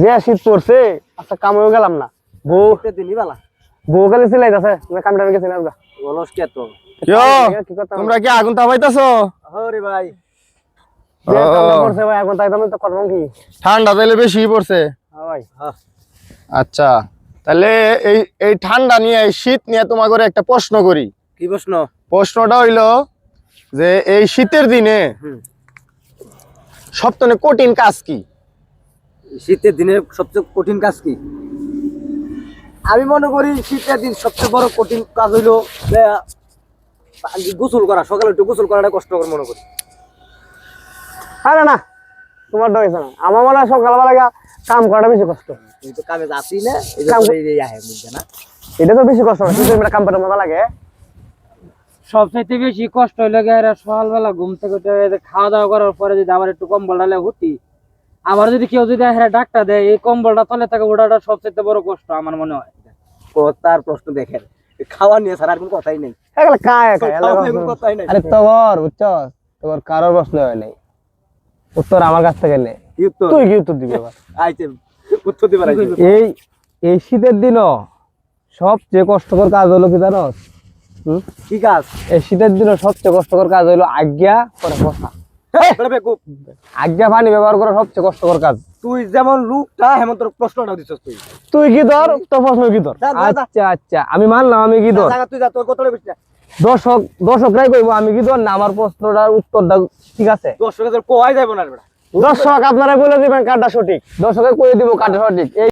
যে শীত পড়ছে আচ্ছা কামেও গেলাম না। বউ। দিনই বালা। বউ সিলাই আছে গেছি না গা। বলস কে তো ইয়ো, তোমরা কি আগুন তাপাইতেছো হরে ভাই। যে কামটা করছে ভাই এখন তাই তো করলাম কি? ঠান্ডা তাইলে বেশি পড়ছে। হ্যাঁ হ্যাঁ। আচ্ছা তাহলে এই এই ঠান্ডা নিয়ে এই শীত নিয়ে তোমাকে একটা প্রশ্ন করি। কি প্রশ্ন? প্রশ্নটা হইল যে এই শীতের দিনে হুম। সবথেকে কঠিন কাজ কি? শীতের দিনে সবচেয়ে কঠিন কাজ কি? আমি মনে করি শীতের দিন সবচেয়ে বড় কঠিন কাজ হইল যে, গোসল করা সকালে একটু গোসল করাটা কষ্টকর মনে করি। আরে না তোমার ডর না। আমার মনে হয় সকালবেলা গা কাম করাটা বেশি কষ্ট। এই তো কামে যাচ্ছি না কাম- জন্য এই যে আহে বুঝছে না। এটা তো বেশি কষ্ট না কিন্তু এটা কাম করে মজা লাগে। সবচাইতে বেশি কষ্ট হইলে সকালবেলা ঘুম থেকে উঠে খাওয়া দাওয়া করার পরে যদি আবার একটু কম্বল ডালে হুতি আবার যদি কেউ যদি এরা ডাকটা দেয় এই কম্বলটা তলে থেকে ওঠাটা সবচেয়ে বড় কষ্ট আমার মনে হয়। তার প্রশ্ন দেখেন খাওয়া নিয়ে ছাড়া আর কোনো কথাই নেই। নাই। আরে তোর বুঝছ তোর কারোর প্রশ্ন হয় নাই। উত্তর আমার কাছ থেকে নে। তুই কি উত্তর দিবি আইতে উত্তর দিবার এই এই শীতের দিনও সবচেয়ে কষ্টকর কাজ হলো কি জানো কি কাজ? এই শীতের দিনও সবচেয়ে কষ্টকর কাজ হলো আজ্ঞা করে বসা। বলে বেকুব, আজ্ঞা পানি ব্যবহার করা সবচেয়ে কষ্টকর কাজ। তুই যেমন লুকটা হেমন্ত প্রশ্নটা দিছস তুই। তুই কি ধর? তোর প্রশ্ন কি ধর। আচ্ছা আচ্ছা আমি মানলাম আমি কি ধর? তুই যা তোর কত বেশি দর্শক দর্শকরাই কইবো আমি কি ধর? না আমার প্রশ্নটার উত্তরটা ঠিক আছে। তোর কোয়াই যাইব না। দর্শক আপনারা বলে দিবেন কারটা সঠিক। দর্শকে কয়ে দিব কাটা সঠিক।